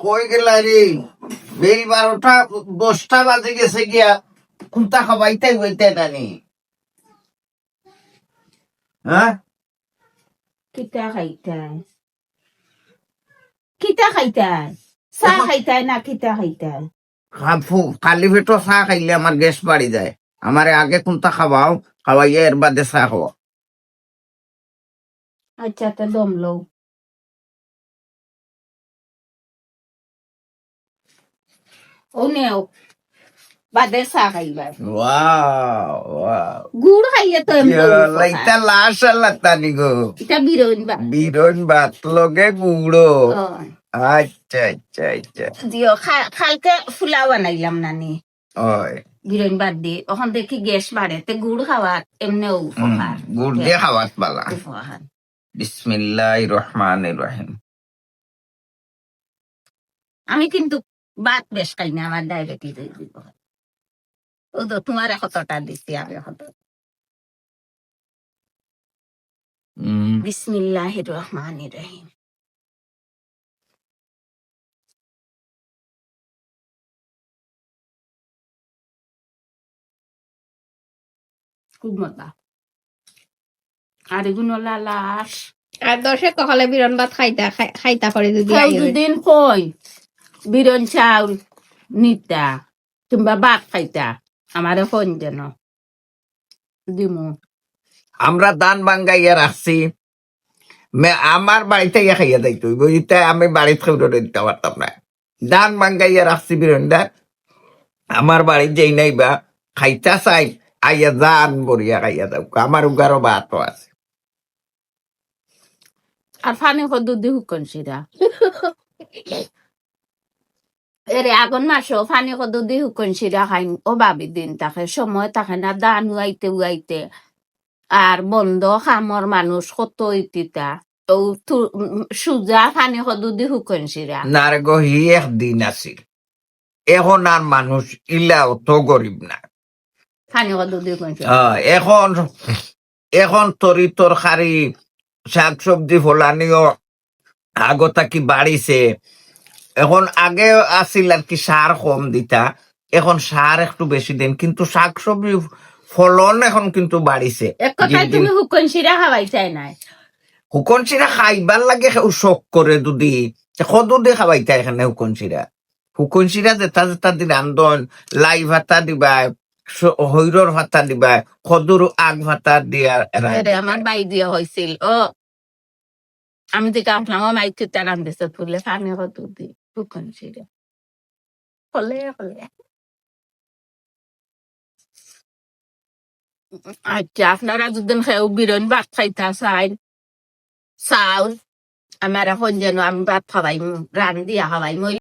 কই গেলা রে? বেল বারোটা দশটা বাজে গেছে গিয়া কুন্তা খাবাইতে হইতে হ্যাঁ? কিতা খাইতাই? কিতা খাইতাই? না কিতা খাইতাই? খালি পেটো চাহ খাইলে আমার গ্যাস বাড়ি যায়। আমারে আগে কোনটা খাওয়াও খাওয়াইয়া এর বাদে চাহ খাওয়া আচ্ছা তো দম লও। গুড়ো আচ্ছা আচ্ছা আচ্ছা দিও খালকে ফুলা বানাইলাম নানি ওই বিরোন বাদ দি ওখান দেখি গ্যাস বাড়ে তে গুড় খাওয়া এমনি গুড় দিয়ে খাওয়াত পালা উপকার বিসমিল্লাহ রহমান রহিম আমি কিন্তু ভাত বেশ খাই না আমার ডায়াবেটিস হয়ে দিব। ও তো তোমার কতটা দিচ্ছি আমি কত উম, বিসমিল্লাহ রহমান রহিম। খুব মজা। আর এগুলো লালাস। আর দর্শক কখলে বিরন ভাত খাইতা খাই- খাইতা করে যদি। দুদিন কই? বিরন চাউল নিতা কিংবা ভাত খাইতা আমারে ফোন যেন দিমু আমরা দান বাঙ্গাইয়া রাখছি মে- আমার বাড়িতে ইয়া খাইয়া যাইতো বুঝতে আমি বাড়িতে খাইতে দিতে পারতাম না দান বাঙ্গাইয়া রাখছি বিরন্দা আমার বাড়ি যেই নাই বা খাইতা চাই আইয়া দান বরিয়া খাইয়া যাও আমার উগারও বাত আছে আর ফানি কদুদি হুকন সিরা এরে আগুন মাসও ফানি কদুদি হুকন সিরা খাইন ও ভাবি দিন তাকে সময় থাকে না দান উয়াইতে উয়াইতে আর বন্ধ খামর মানুষ কত ইতিতা ও সুজা ফানি হুকন গো হি একদিন আছিল। এখন আর মানুষ ইলা অত গরিব না। ফানি হুকন আহ, এখন এখন তরি তরকারি শাক সবজি ফলানিও আগতা কি বাড়িছে এখন আগে আছিল আর কি সার কম দিতা এখন সার একটু বেশি দেন কিন্তু শাক সবজি ফলন এখন কিন্তু বাড়িছে এক কথায় তুমি হুকন সিরা খাওয়াই চাই নাই। হুকন চিরা খাইবার লাগে শখ করে দুদি সদুদি খাবাইতা এখানে হুকন চিরা হুকন চিরা যেটা যেটা দি রান্ধন লাই ভাতা দিবা হৈরর ভাতা দিবা সদুর আগ ভাতা দিয়া আমার বাই দিয়া হয়েছিল ও আমি দিকে আপনার মাই তুতা রান্ধেছে ফুলে ফানি কদুদি হুকন সিরা হলে হলে আচ্ছা আপনারা যদি খেয়েও বিরন ভাত খাইতা চাইন চাউল, আমার এখন যেন আমি ভাত খাওয়াই রান দিয়া খাওয়াই।